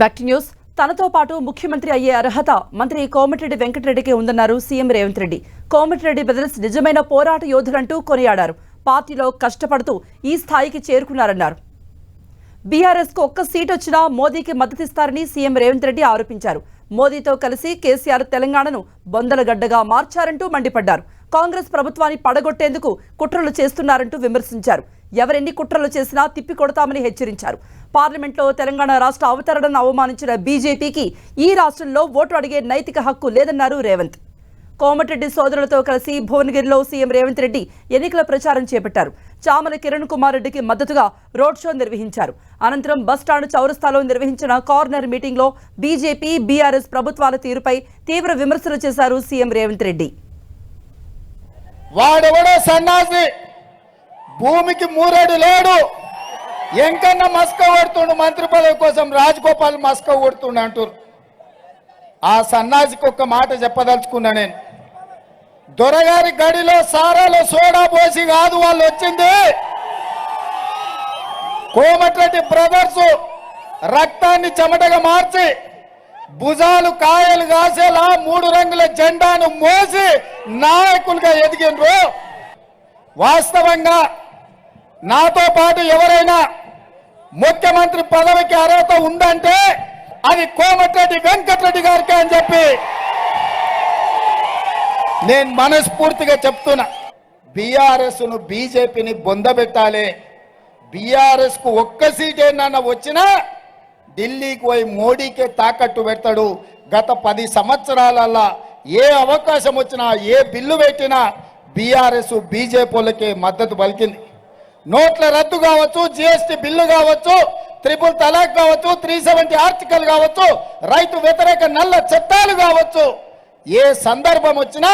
Back news తనతో పాటు ముఖ్యమంత్రి అయ్యే అర్హత మంత్రి కోమటిరెడ్డి వెంకటరెడ్డికి ఉందన్నారు సీఎం రేవంత్ రెడ్డి. కోమటిరెడ్డి బ్రదర్స్ నిజమైన పోరాట యోధులంటూ కొనియాడారు. పార్టీలో కష్టపడుతూ ఈ స్థాయికి చేరుకున్నారన్నారు. బీఆర్ఎస్కు ఒక్క సీట్ వచ్చినా మోదీకి మద్దతిస్తారని సీఎం రేవంత్ రెడ్డి ఆరోపించారు. మోదీతో కలిసి కేసీఆర్ తెలంగాణను బొందలగడ్డగా మార్చారంటూ మండిపడ్డారు. కాంగ్రెస్ ప్రభుత్వాన్ని పడగొట్టేందుకు కుట్రలు చేస్తున్నారంటూ విమర్శించారు. ఎవరెన్ని కుట్రలు చేసినా తిప్పికొడతామని హెచ్చరించారు. పార్లమెంట్లో తెలంగాణ రాష్ట్ర అవతరణను అవమానించిన బీజేపీకి ఈ రాష్ట్రంలో ఓటు అడిగే నైతిక హక్కు లేదన్నారు రేవంత్. కోమటిరెడ్డి సోదరులతో కలిసి భువనగిరిలో సీఎం రేవంత్ రెడ్డి ఎన్నికల ప్రచారం చేపట్టారు. చామల కిరణ్ కుమార్ రెడ్డికి మద్దతుగా రోడ్ షో నిర్వహించారు. అనంతరం బస్టాండ్ చౌరస్తాలో నిర్వహించిన కార్నర్ మీటింగ్లో బీజేపీ బీఆర్ఎస్ ప్రభుత్వాల తీరుపై తీవ్ర విమర్శలు చేశారు సీఎం రేవంత్ రెడ్డి. వాడెవడో సన్నాసి. భూమికి మూరేడు లేడు. ఎంకన్నా మస్క కొడుతుండు మంత్రి పదవి కోసం రాజగోపాల్ మస్క కొడుతుండు అంటారు ఆ సన్నాసికి ఒక్క మాట చెప్పదలుచుకున్నా నేను. దొరగారి గడిలో సారాలో సోడా పోసి కాదు వాళ్ళు వచ్చింది. కోమటిరెడ్డి బ్రదర్స్ రక్తాన్ని చెమటగా మార్చి భుజాలు కాయలు కాసేలా మూడు రంగుల జెండాను మోసి నాయకులుగా ఎదిగినరు వాస్తవంగా నాతో పాటు ఎవరైనా ముఖ్యమంత్రి పదవికి అర్హత ఉందంటే అది కోమటిరెడ్డి వెంకటరెడ్డి గారికి అని చెప్పి నేను మనస్ఫూర్తిగా చెప్తున్నా. బీఆర్ఎస్ను బీజేపీని బొందబెట్టాలి. బీఆర్ఎస్కు ఒక్క సీట్ ఏంటన్నా వచ్చినా ఢిల్లీకి పోయి మోడీకే తాకట్టు పెడతాడు. గత పది సంవత్సరాలల్లా ఏ అవకాశం వచ్చినా ఏ బిల్లు పెట్టినా బీఆర్ఎస్ బీజేపీలకే మద్దతు పలికింది. నోట్ల రద్దు కావచ్చు జిఎస్టీ బిల్లు కావచ్చు త్రిపుల్ తలాక్ కావచ్చు త్రీ సెవెంటీ ఆర్టికల్ కావచ్చు రైతు వ్యతిరేక నల్ల చట్టాలు కావచ్చు. ఏ సందర్భం వచ్చినా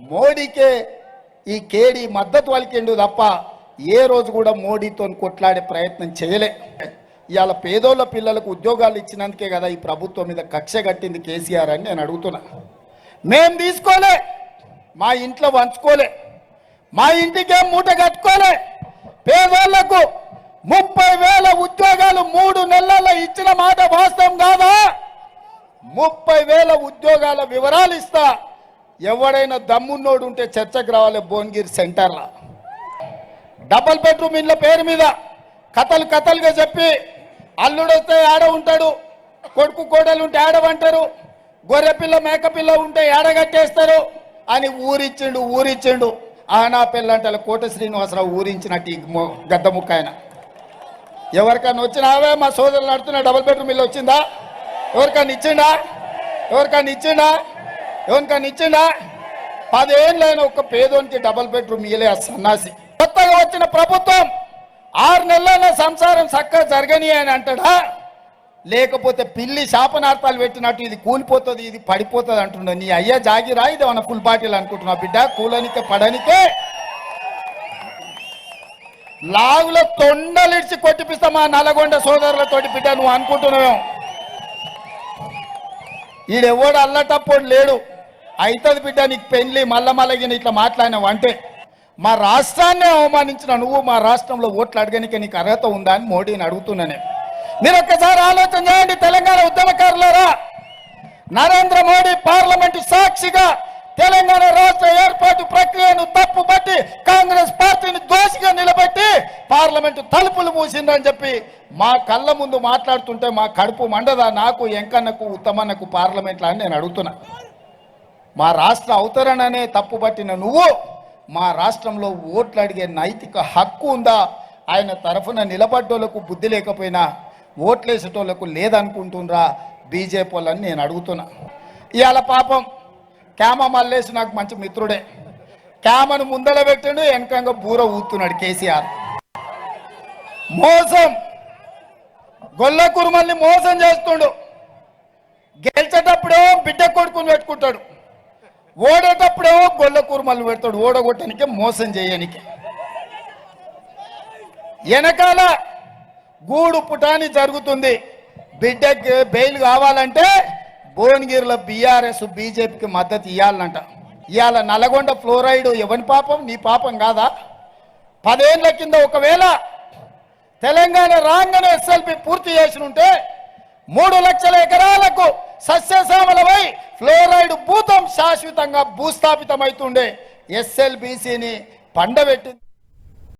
మోడీకే ఈ కేడీ మద్దతు పలికిండు తప్ప ఏ రోజు కూడా మోడీతో కొట్లాడే ప్రయత్నం చేయలే. ఇవాళ పేదోళ్ళ పిల్లలకు ఉద్యోగాలు ఇచ్చినందుకే కదా ఈ ప్రభుత్వం మీద కక్ష కట్టింది కేసీఆర్ అని నేను అడుగుతున్నా. మేం తీసుకోలే మా ఇంట్లో వంచుకోలే మా ఇంటికేం మూట కట్టుకోలే. పేదోళ్ళకు ముప్పై వేల ఉద్యోగాలు మూడు నెలల్లో ఇచ్చిన మాట వాస్తవం కాదా? ముప్పై వేల ఉద్యోగాల వివరాలు ఇస్తా. ఎవడైనా దమ్మున్నోడు ఉంటే చర్చకు రావాలి భువనగిరి సెంటర్లో. డబల్ బెడ్రూమ్ ఇళ్ళ పేరు మీద కథలు కథలుగా చెప్పి అల్లుడు వస్తే ఆడ ఉంటాడు? కొడుకు కోడలు ఉంటే ఆడవంటారు గొర్రెపిల్ల మేకపిల్ల ఉంటే ఏడగట్టేస్తారు అని ఊరిచ్చిండు ఊరిచ్చిండు. ఆనా పిల్లంటల కోట శ్రీనివాసరావు ఊరించినట్టు ఈ మొ- గద్ద ముక్క ఆయన. ఎవరికన్నా వచ్చినావే? మా సోదరులు నడుతున్న డబుల్ బెడ్రూమ్ ఇల్లు వచ్చిందా? ఎవరికన్నా ఇచ్చిండా? ఎవరికన్నా ఇచ్చిండా? ఎవరికన్నా ఇచ్చిండా? పదేళ్ళైన ఒక పేదోనికి డబుల్ బెడ్రూమ్ ఇయ్యలే ఆ సన్నాసి. కొత్తగా వచ్చిన ప్రభుత్వం ఆరు నెలల్లో సంసారం చక్కగా జరగని అని అంటాడా? లేకపోతే పిల్లి శాపనార్థాలు పెట్టినట్టు ఇది కూలిపోతుంది ఇది పడిపోతుంది అంటున్నా నీ అయ్యా జాగిరా ఇది మన ఫుల్ బాటిల్ అనుకుంటున్నా బిడ్డ? కూలనికే పడనికే. లాగులో తొండలిడిచి కొట్టిపిస్తా మా నల్గొండ సోదరులతోటి బిడ్డ నువ్వు అనుకుంటున్నావు ఈడెవడు అల్లటప్పుడు లేడు. అవుతుంది బిడ్డ నీకు పెళ్ళి మల్ల మల్లగిన ఇట్లా మాట్లాడినావు అంటే. మా రాష్ట్రాన్ని అవమానించిన నువ్వు మా రాష్ట్రంలో ఓట్లు అడగనికే నీకు అర్హత ఉందా అని మోడీని అడుగుతున్నాను మీరు ఒక్కసారి ఆలోచన చేయండి తెలంగాణ ఉద్యమకారులారా. నరేంద్ర మోడీ పార్లమెంటు సాక్షిగా తెలంగాణ రాష్ట్ర ఏర్పాటు ప్రక్రియను తప్పుపట్టి కాంగ్రెస్ పార్టీని దోషిగా నిలబెట్టి పార్లమెంటు తలుపులు మూసిందని చెప్పి మా కళ్ళ ముందు మాట్లాడుతుంటే మా కడుపు మండదా నాకు ఎంకన్నకు ఉత్తమన్నకు పార్లమెంట్లో అని నేను అడుగుతున్నా. మా రాష్ట్ర అవతరణనే తప్పుపట్టిన నువ్వు మా రాష్ట్రంలో ఓట్లు అడిగే నైతిక హక్కు ఉందా? ఆయన తరఫున నిలబడ్డోళ్ళకు బుద్ధి లేకపోయినా ఓట్లేసేటోళ్ళకు లేదనుకుంటుండ్రా? బీజేపీ వాళ్ళని నేను అడుగుతున్నా. ఇవాళ పాపం క్యామ మల్లేసి నాకు మంచి మిత్రుడే. క్యామను ముందల పెట్టిండు వెనకంగా బూర ఊతున్నాడు కేసీఆర్. మోసం! గొల్ల కురుమల్ని మోసం చేస్తుండు. గెలిచేటప్పుడే బిడ్డ కొడుకుని పెట్టుకుంటాడు. ఓడేటప్పుడేమో గొల్ల కూర్మలు పెడతాడు. ఓడగొట్టడానికి మోసం చేయనికి. వెనకాల గూడు పుటాని జరుగుతుంది. బిడ్డకి బెయిల్ కావాలంటే భువనగిరిలో బీఆర్ఎస్ బీజేపీకి మద్దతు ఇవ్వాలంట ఇవాళ నల్గొండ ఫ్లోరైడ్ ఎవని పాపం? నీ పాపం కాదా? పదేళ్ళ కింద ఒకవేళ తెలంగాణ రాగానే ఎస్ఎల్పి పూర్తి చేసి ఉంటే మూడు లక్షల ఎకరాలకు సస్యశ్యామలమై ఫ్లోరైడ్ భూతం శాశ్వతంగా భూస్థాపితమైతుండే. ఎస్ఎల్బిసిని పండబెట్టింది.